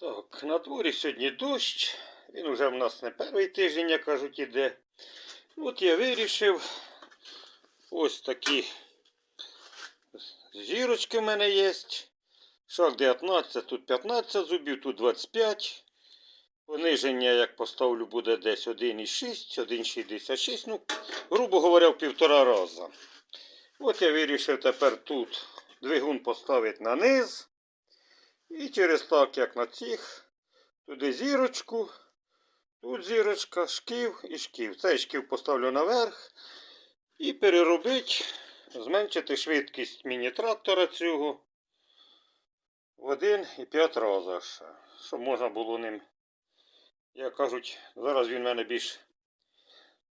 Так, на дворі сьогодні дощ. Він уже в нас не перший тиждень, як кажуть, іде. От я вирішив. Ось такі зірочки в мене є. Шаг 19, тут 15 зубів, тут 25. Пониження, як поставлю, буде десь 1,6, 1,66. Ну, грубо говоря, в півтора раза. От я вирішив тепер тут двигун поставити на низ. І через так, як на цих, туди зірочку, тут зірочка, шків і шків. Цей шків поставлю наверх і переробити, зменшити швидкість міні-трактора цього в 1,5 рази ще. Щоб можна було ним, як кажуть, зараз він в мене більш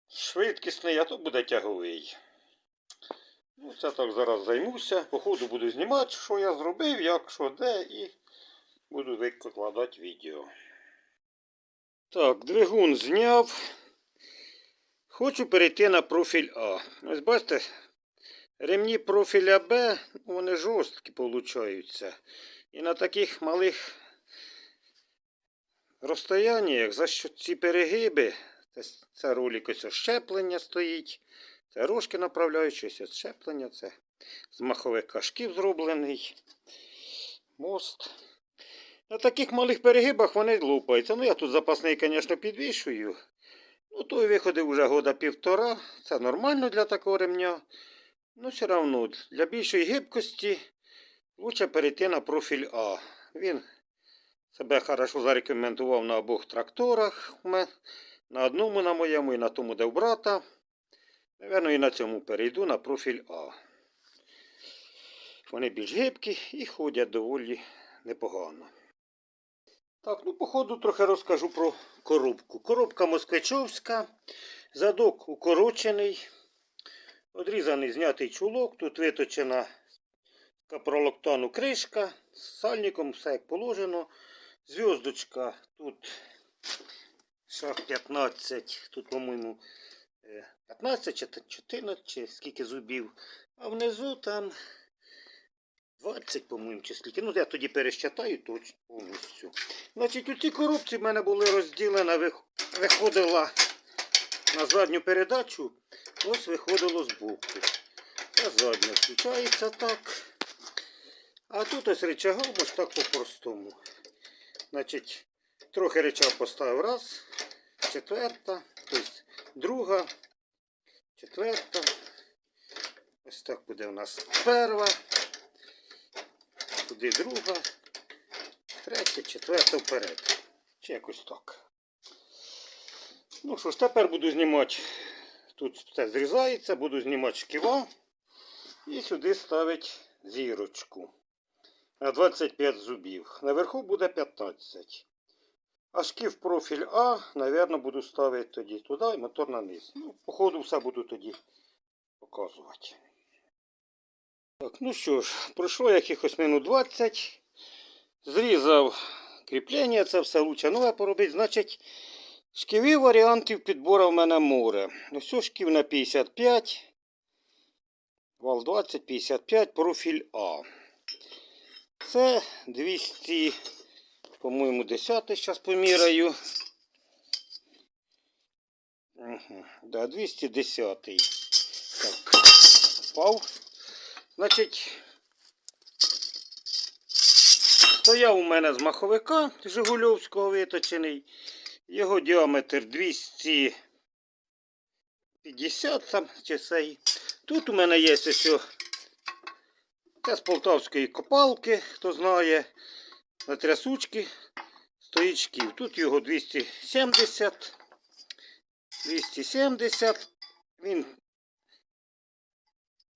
швидкісний, а то буде тяговий. Ну, це так зараз займуся. По ходу буду знімати, що я зробив, як, що, де, і буду викладати відео. Так, двигун зняв. Хочу перейти на профіль А. Ось бачите, ремні профіля Б, вони жорсткі получаються. І на таких малих розстояннях, за що ці перегиби, це, ролик ось щеплення стоїть. Це рожки направляючись, ось щеплення, це з маховика шків зроблений. Мост. На таких малих перегибах вони лупаються. Ну, я тут запасний, звісно, підвішую. Ну, той виходив вже года півтора. Це нормально для такого ремня. Ну, все одно, для більшої гибкості лучше перейти на профіль А. Він себе хорошо зарекомендував на обох тракторах. На одному на моєму і на тому, де в брата. Наверно, і на цьому перейду на профіль А. Вони більш гибкі і ходять доволі непогано. Так, ну, по ходу трохи розкажу про коробку. Коробка москвичовська, задок укорочений, одрізаний знятий чулок, тут виточена капролоктану кришка, з сальником, все як положено. Зв'яздочка тут шаг 15, тут, по-моєму, е, 15 чи 14, чи скільки зубів. А внизу там 20, по-моєму, чи скільки. Ну, я тоді перещатаю точно повністю. Значить, у цій коробці в мене були розділені, виходила на задню передачу, ось виходило з боку. Це задня включається так. А тут ось рычагом ось так по-простому. Значить, трохи рычаг поставив раз, четверта, тобто друга, четверта. Ось так буде у нас перша. Туди друга, третя, четверта вперед. Чи якось так. Ну що ж, тепер буду знімати. Тут все зрізається, буду знімати шківа і сюди ставити зірочку. На 25 зубів. Наверху буде 15. А шків профіль А, напевно, буду ставити тоді туди і мотор на низ. Ну, по ходу все буду тоді показувати. Так, ну що ж, пройшло якихось минут 20. Зрізав кріплення, це все лучше нове поробити. Значить, шківі варіантів підбору в мене море. Ось ось шків на 55. Вал 20, 55, профіль А. Це 200, по-моєму, 10 зараз поміряю. Угу, да, 210. Так, впав. Значить, стояв у мене з маховика Жигульовського виточений. Його діаметр 250 там чи сей. Тут у мене є ось це з полтавської копалки, хто знає, на трясучки стоїть шків. Тут його 270. 270. Він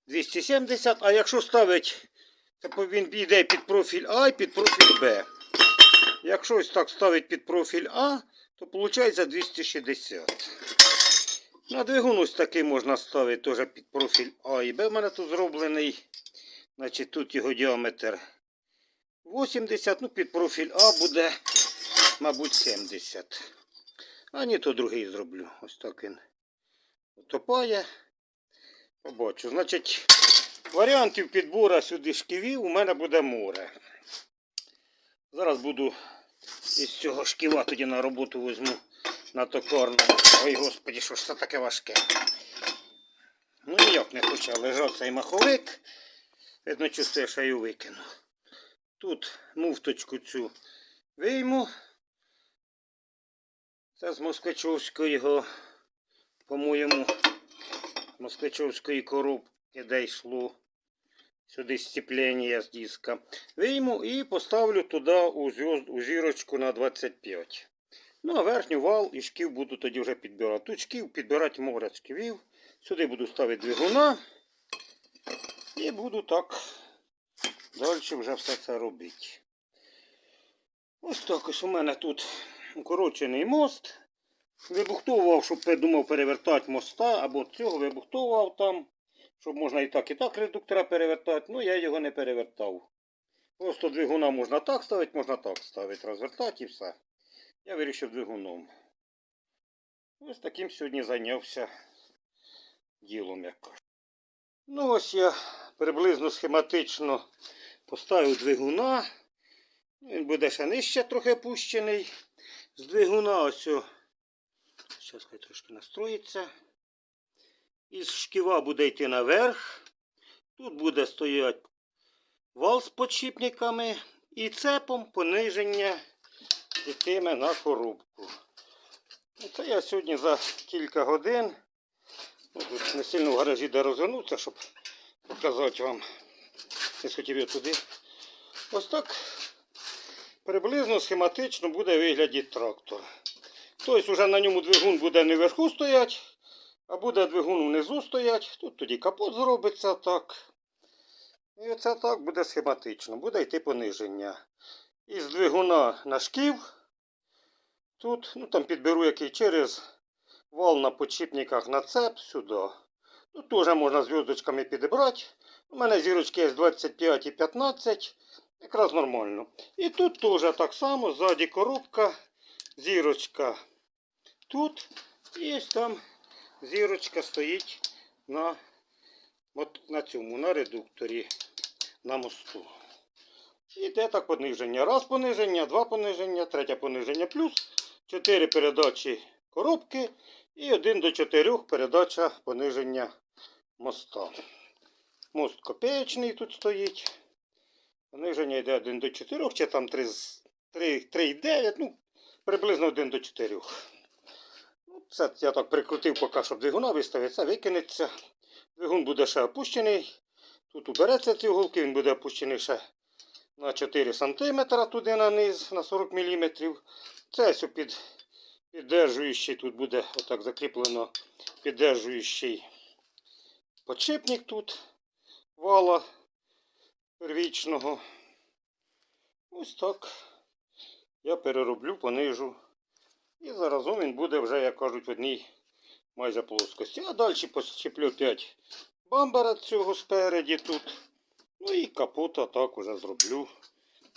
270, а якщо ставить, то він йде під профіль А і під профіль Б. Якщо ось так ставить під профіль А, то виходить 260. На двигун ось такий можна ставити теж під профіль А і Б. У мене тут зроблений. Значить, тут його діаметр 80, ну під профіль А буде, мабуть, 70. А ні, то другий зроблю. Ось так він утопає. Побачу. Значить, варіантів підбору сюди шківів у мене буде море. Зараз буду із цього шківа тоді на роботу візьму на токарну. Ой, господі, що ж це таке важке. Ну ніяк не хоче лежав цей маховик. Видно, чувствує, що я її викину. Тут муфточку цю вийму. Це з москвичовського, по-моєму, москвичовської коробки, де йшло сюди степлення з диска. Вийму і поставлю туди у, зв'язд, у зірочку на 25. Ну, а верхню вал і шків буду тоді вже підбирати. Тут шків підбирати море шківів. Сюди буду ставити двигуна. І буду так далі вже все це робити. Ось так ось у мене тут укорочений мост. Вибухтовував, щоб придумав перевертати моста, або цього вибухтовував там, щоб можна і так, і так редуктора перевертати. Ну, я його не перевертав. Просто двигуна можна так ставити, можна так ставити, розвертати і все. Я вирішив двигуном. Ось таким сьогодні зайнявся ділом, як. Ну, ось я приблизно схематично поставив двигуна. Він буде ще нижче трохи опущений. З двигуна ось. Зараз хай трошки настроїться. Із шківа буде йти наверх. Тут буде стояти вал з подшипниками і цепом пониження йтиме на коробку. Ну, Це я сьогодні за кілька годин. Ну, Тут не сильно в гаражі де розвернутися, щоб показати вам. Не схотів я туди. Ось так приблизно схематично буде вигляді трактор. Тобто вже на ньому двигун буде не вверху стоять, а буде двигун внизу стоять. Тут тоді капот зробиться так. І оце так буде схематично, буде йти пониження. Із двигуна на шків. Тут, ну там підберу який через вал на подшипниках на цеп сюди. Тут теж можна зв'язочками підібрати. У мене зірочки є 25 і 15. Якраз нормально. І тут теж так само, ззаді коробка, зірочка тут. І там зірочка стоїть на, от на цьому, на редукторі, на мосту. Іде так пониження. Раз пониження, два пониження, третє пониження плюс, чотири передачі коробки і один до чотирьох передача пониження моста. Мост копеечний тут стоїть. Пониження йде 1 до 4, чи там 3,9, ну, приблизно 1 до 4. Це я так прикрутив поки, щоб двигуна виставити, це викинеться. Двигун буде ще опущений. Тут убереться ці уголки, він буде опущений ще на 4 см туди на низ, на 40 мм. Це ось під, піддержуючий, тут буде отак закріплено піддержуючий подшипник тут вала первічного. Ось так. Я перероблю, понижу. І заразом він буде вже, як кажуть, в одній майже плоскості. А далі почеплю 5 бамбара цього спереді тут. Ну і капота так уже зроблю.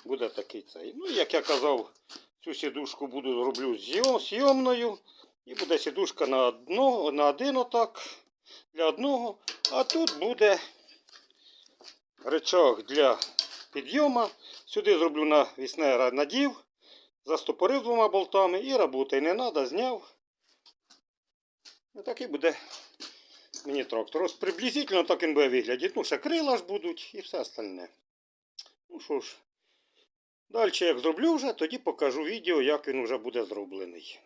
Буде такий цей. Ну, як я казав, цю сідушку буду зроблю зйом- зйомною. І буде сідушка на, одно, на один отак. Для одного. А тут буде речах для підйому. Сюди зроблю на вісне надів, застопорив двома болтами і роботи не треба, зняв. І такий буде мені трактор. Ось приблизительно так він буде виглядати. Ну, ще крила ж будуть і все остальне. Ну що ж, далі як зроблю вже, тоді покажу відео, як він вже буде зроблений.